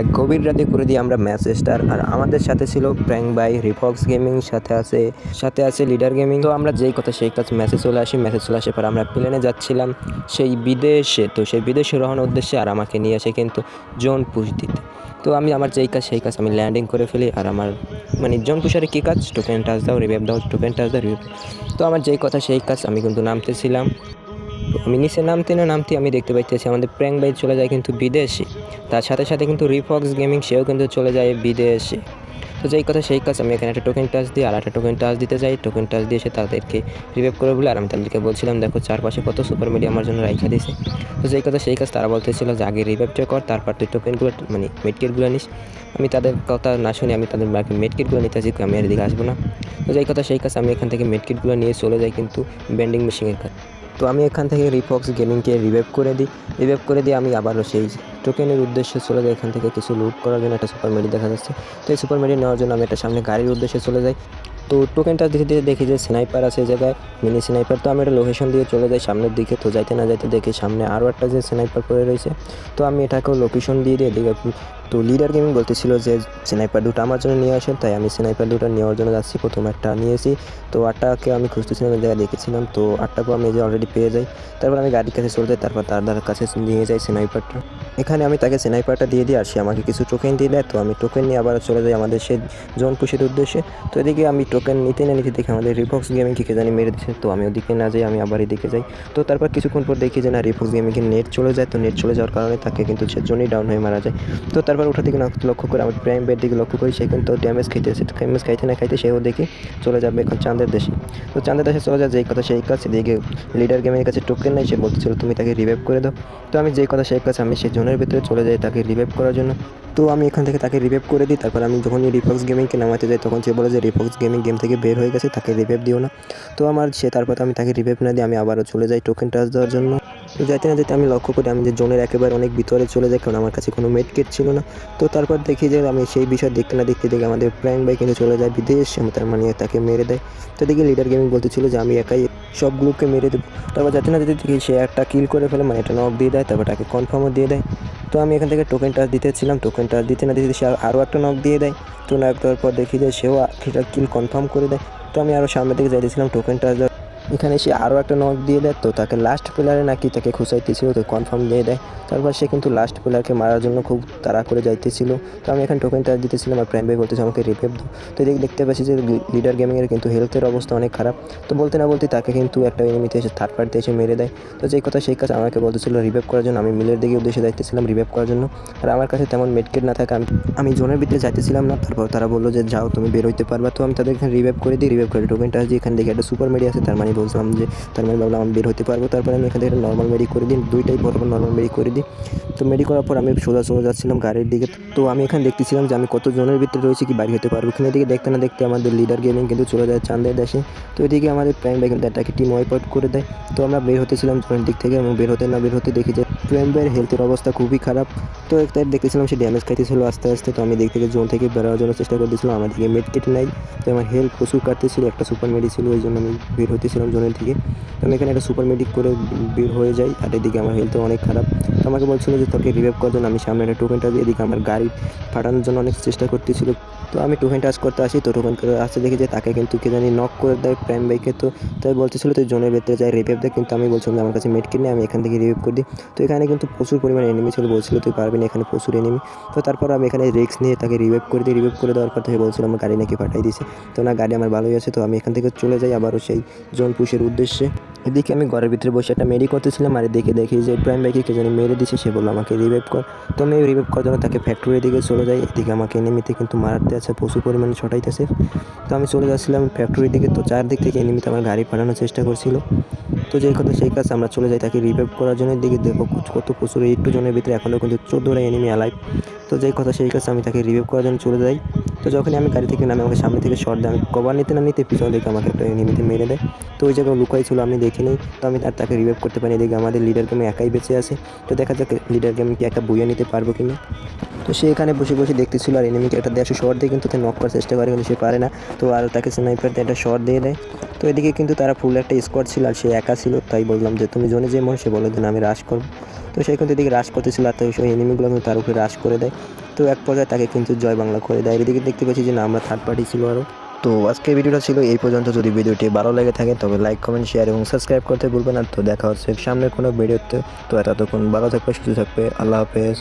এক গভীর রাতে করে দিয়ে আমরা ম্যাচ স্টার আর আমাদের সাথে ছিল প্র্যাঙ্ক বাই, রিফক্স গেমিং, সাথে আছে সাথে আছে লিডার গেমিং। তো আমরা যেই কথা সেই কাজ ম্যাচে চলে আসি, ম্যাচে চলে আসার পর আমরা প্লেনে যাচ্ছিলাম সেই বিদেশে। তো সেই বিদেশে রহনের উদ্দেশ্যে আর আমাকে নিয়ে আসে কিন্তু জোন পুষ দিতে তো আমি আমার যেই কাজ সেই কাজ আমি ল্যান্ডিং করে ফেলি আর আমার মানে জোন পুষারে কী কাজ? টোকেন টাচ দাও রিভেভ দাও, টোকেন টাচ দাও রিভেভ তো আমার যেই কথা সেই কাজ আমি কিন্তু নামতেছিলাম। আমি নিচে নামতে না নামতে আমি দেখতে পাইতেছি আমাদের প্র্যাঙ্ক বাই চলে যায় কিন্তু বিদেশে। তার সাথে সাথে কিন্তু রিফক্স গেমিং সেও কিন্তু চলে যায় বিদেশে। তো যেই কথা সেই কাজ আমি এখানে একটা টোকেন টাচ দিই আর একটা টোকেন টাচ দিতে যাই টোকেন টাচ দিয়ে এসে তাদেরকে রিভাইভ করে বলে, আর আমি তাদেরকে বলছিলাম, দেখো, চারপাশে কত সুপার মিডিয়া আমার জন্য রাইখা দিয়েছে। তো যেই কথা সেই কাজ তারা বলতেছিল যে, আগে রিভাইভটা কর, তারপর তুই টোকেনগুলো মানে মেডকিটগুলো নিস। আমি তাদের কথা না শুনে আমি তাদের বাকি মেডকিটগুলো নিতে আসি আমি এর দিকে আসব না। তো যেই কথা সেই কাজ আমি এখান থেকে মেডকিটগুলো নিয়ে চলে যাই কিন্তু বেন্ডিং মেশিনের কাছে। তো আমি এখান থেকে রিফক্স গেমিংকে রিভেভ করে দিই। রিভেভ করে দিয়ে আমি আবারও সেই টোকেনের উদ্দেশ্যে চলে যাই। এখান থেকে কিছু লুট করার জন্য একটা সুপার মেডি দেখা যাচ্ছে। তো এই সুপার মেডি নেওয়ার জন্য আমি একটা সামনে গাড়ির উদ্দেশ্যে চলে যাই। তো টোকেনটা দিতে দিতে দেখি যে স্নাইপার আছে জায়গায়। মিনি স্নাইপার তো আমি একটা লোকেশন দিয়ে চলে যাই সামনের দিকে, তো যাইতে না যাইতে দেখি সামনে আরও একটা যে স্নাইপার পড়ে রয়েছে। তো আমি এটাকেও লোকেশন দিয়ে দিয়ে এদিকে তো লিডার গেমিং বলতেছিল যে স্নাইপার দুটো আমার জন্য নিয়ে আসেন, তাই আমি স্নাইপার দুটো নেওয়ার জন্য যাচ্ছি। প্রথম একটা নিয়েছি তো আটটাকে আমি খুঁজতেছিলাম জায়গায় দেখেছিলাম। তো আটটাকেও আমি যে অলরেডি পেয়ে যাই। তারপর আমি গাড়ির কাছে চলে যাই, তারপর তার কাছে নিয়ে যাই স্নাইপারটা এখানে আমি তাকে স্নাইপারটা দিয়ে দিয়ে আসি। আমাকে কিছু টোকেন দিয়ে দেয় তো আমি টোকেন নিয়ে আবার চলে যাই আমাদের সে জোন পুষির উদ্দেশ্যে। তো এদিকে আমি টোকেন নিতে না নিতে দেখি আমাদের রিফক্স গেমিং কে জানি মেরে দিচ্ছে তো আমি ওদিকে না যাই, আমি আবার এদিকে যাই। তো তারপর কিছুক্ষণ পর দেখি যে না রিফক্স গেমিংয়ের নেট চলে যায়। তো নেট চলে যাওয়ার কারণে তাকে কিন্তু সে জোনই ডাউন হয়ে মারা যায়। তো তারপর ওটা দিকে লক্ষ্য করে আমার প্রাইম বেড দিকে লক্ষ্য করি। সে কিন্তু ড্যামেজ খাইতেছে ড্যামেজ খাইতে না খাইতে সেও দেখি চলে যাবে এখন চাঁদের দেশে। তো চাঁদের দেশে চলে যায়, যেই কথা সেই কাজ। এদিকে লিডার গেমের কাছে টোকেন নেই, সে বলতেছিল, তুমি তাকে রিভাইভ করে দাও। তো আমি যেই কথা সেই কাজ আমি সেই জোনের ভিতরে চলে যাই তাকে রিভাইভ করার জন্য। তো আমি এখান থেকে তাকে রিভাইভ করে দিই, তারপর আমি যখনই রিফক্স গেমিংকে নামাতে যাই, তখন সে বলে যে রিফক্স গেমিং গেম থেকে বের হয়ে গেছে, তাকে রিভাইভ দিও না। তো আমার সে, তারপর আমি তাকে রিভাইভ না দিয়ে আমি আবারও চলে যাই টোকেন টাচ দেওয়ার জন্য। তো যাইতে না যেতে আমি লক্ষ্য করি, আমি যে জোনের একেবারে অনেক ভিতরে চলে যাই কারণ আমার কাছে কোনো মেড কিট ছিল না। তো তারপর দেখি যে আমি সেই বিষয় দেখতে না দেখতে দেখি আমাদের প্র্যাঙ্ক বাই কিন্তু চলে যায় বিদেশ তার মানে তাকে মেরে দেয়। তো দেখি লিডার গেমিং বলতেছিল যে আমি একাই সবগুলোকে মেরে দেবো। তারপর যাতে না যদি দেখি সে একটা কিল করে ফেলে মানে এটা নক দিয়ে দেয়, তারপর তাকে কনফার্মও দিয়ে দেয়। তো আমি এখান থেকে টোকেন টাচ দিতেছিলাম টোকেন টাচ দিতে না দিতে সে আরও একটা নক দিয়ে দেয়। তো নক দেওয়ার পর দেখি যে সেও সেটা কিল কনফার্ম করে দেয়। তো আমি আরও সামনের দিকে যাইতেছিলাম টোকেন টাচ দেওয়ার এখানে সে আরও একটা নক দিয়ে দেয়, তো তাকে লাস্ট প্লেয়ারে নাকি তাকে খুঁচাইতেছিল, তো কনফার্ম দিয়ে দেয়। তারপর সে কিন্তু লাস্ট প্লেয়ারকে মারার জন্য খুব তাড়া করে যাইতেছিল। তো আমি এখানে টোকেন টাচ দিতেছিলাম আর প্রাইম ভাই বলতেছে, আমাকে রিপেভ দাও তো এদিকে দেখতে পাচ্ছি যে লিডার গেমিংয়ের কিন্তু হেলথের অবস্থা অনেক খারাপ। তো বলতে না বলতে তাকে কিন্তু একটা এনিমিতে এসে থার্ড পার্টিতে এসে মেরে দেয়। তো যেই কথা সেই কাজ আমাকে বলতেছিল রিভেভ করার জন্য, আমি মিলের দিকে উদ্দেশ্যে যাইতেছিলাম রিভেভ করার জন্য। আর আমার কাছে তেমন মেডকেট না থাকে, আমি আমি জোনের ভিতরে যাইতেছিলাম না। তারপর তারা বলল যে, যাও, তুমি বের হইতে পারবা। তো আমি তাদের এখানে রিভেভ করে দিই রিভেভ করে টোকেন টাচ দিয়ে এখান থেকে একটা সুপার মেডি আছে, তার মানে বলছিলাম যে তার মানে ভাবলাম আমি বের হতে পারব। তারপরে আমি এখান থেকে নর্মাল মেডি করে দিই, দুইটাই বরাবর নর্মাল মেডি করে দিই। তো মেডি করার পর আমি সোজা চলে যাচ্ছিলাম গাড়ির দিকে। তো আমি এখানে দেখতেছিলাম যে আমি কত জনের ভিতরে রয়েছি, কি বাড়ি হতে পারব ওখানে দিকে দেখতে না দেখতে আমাদের লিডার গেমিং কিন্তু চলে যায় চাঁদের দেশে। তো এদিকে আমাদের প্রাইম ভাই কিন্তু এটাকে টিম ওয়াইপ আউট করে দেয়। তো আমরা বের হতেছিলাম জনের দিক থেকে এবং বের হতে না বের হতে দেখি যে প্রাইম ভাইয়ের হেলথের অবস্থা খুবই খারাপ। তো একটা দেখতেছিলাম সে ড্যামেজ খাইতেছিল আস্তে আস্তে। তো আমি থেকে জোন থেকে বেরোয়ার জন্য চেষ্টা করতেছিলাম, আমার দিকে মেড কেটে নাই। তো আমার হেলথ প্রচুর কাটতেছিল, একটা সুপার মেডি ছিল ওই জন্য আমি বের হতেছিলাম। জোনের থেকে তো আমি এখানে একটা সুপার মেডিক করে বের হয়ে যাই, আর এদিকে আমার হেলথও অনেক খারাপ। তো আমাকে বলছিল যে, তোকে রিভাইভ করার জন্য আমি সামনে একটা টোকেনটা দিয়ে এদিকে আমার গাড়ি ফাটানোর জন্য অনেক চেষ্টা করতেছিল। তো আমি টোকেন টাচ করতে আসি, তো টোকেন আসতে দেখি যে, তাকে কিন্তু কে জানি নক করে দেয় প্রাইম বাইকে তো তাই বলতেছিল, তুই জোনের ভেতরে যাই রিভাইভ দেয় কিন্তু আমি বলছিলাম যে, আমার কাছে মেড কিনে আমি এখান থেকে রিভাইভ করে দিই। তো এখানে কিন্তু প্রচুর পরিমাণে এনিমি ছিল, বলছিল, তুই পারবি না, এখানে প্রচুর এনিমি তো তারপর আমি এখানে রিক্স নিয়ে তাকে রিভাইভ করে দিই। রিভাইভ করে দেওয়ার পর থেকে বলছিলাম আমার গাড়ি নাকি পাঠাই দিয়েছে। তো না, গাড়ি আমার ভালোই আছে, তো আমি এখান থেকে চলে যাই, আবারও সেই জোন পুষের উদ্দেশ্যে। এদিকে আমি ঘরের ভিতরে বসে একটা মেরি করতেছিলাম আর দেখে দেখি যে প্রাইম ভাইকে কে জানি মেরে দিছে, সে বলল, আমাকে রিভাইভ কর। তো আমি রিভাইভ করার জন্য তাকে ফ্যাক্টরির দিকে চলে যাই। এদিকে আমাকে এনিমিতে কিন্তু মারাতে আছে, প্রচুর পরিমাণে ছটাইতেছে। তো আমি চলে যাচ্ছিলাম ফ্যাক্টরির দিকে। তো চারদিক থেকে এনিমিতে আমার গাড়ি পাঠানোর চেষ্টা করছিল। তো যেই কথা সেই কাজ আমরা চলে যাই তাকে রিভাইভ করার জন্য। দিকে দেখো কত প্রচুর একটু জনের ভিতরে এখনও কিন্তু চোদ্দোটা এনিমি অ্যালাইভ তো যেই কথা সেই কাজ আমি তাকে রিভাইভ করার জন্য চলে যাই। তো যখনই আমি গাড়ি থেকে নামে, আমাকে সামনে থেকে শর্ট দেয়, আমি কভার নিতে না নিতে পিছন দিকে আমাকে একটা এনিমিতে মেরে দেয়। তো ওই জায়গায় লুকাই ছিল আমি দেখিনি। তো আমি আর তাকে রিভাইভ করতে পারি এদিকে আমাদের লিডার গেমে একাই বেঁচে আছে। তো দেখা যাক লিডার গেম কি একটা বইয়ে নিতে পারব কি না তো সে এখানে বসে বসে দেখতেছিল আর এনিমিকে একটা দেড়শো শর্ট দিয়ে কিন্তু নক করার চেষ্টা করে কিন্তু সে পারে না। তো আর তাকে স্নাইপার দিয়ে একটা শর্ট দিয়ে দেয়। তো এদিকে কিন্তু তারা ফুল একটা স্কোয়াড ছিল আর সে একা ছিল তাই বললাম যে তুমি জোনে যে মন সে বলে যে না, আমি রাশ করব। তো সে কিন্তু এদিকে রাশ করতেছিল আর তো সেই এনিমিগুলো কিন্তু তার উপরে রাশ করে দেয়। তো এক পর্যায়ে তাকে কিন্তু জয় বাংলা করে দেয়। এদিকে দেখতে পাচ্ছি যে না আমরা থার্ড পার্টি ছিল আরও। তো আজকের ভিডিওটা ছিল এই পর্যন্ত। যদি ভিডিওটি ভালো লেগে থাকে তবে লাইক কমেন্ট শেয়ার এবং সাবস্ক্রাইব করতে ভুলবেন না। তো দেখা হচ্ছে সামনের কোনো ভিডিওতে। তো এতক্ষণ ভালো থাকবে সুস্থ থাকবে। আল্লাহ হাফেজ।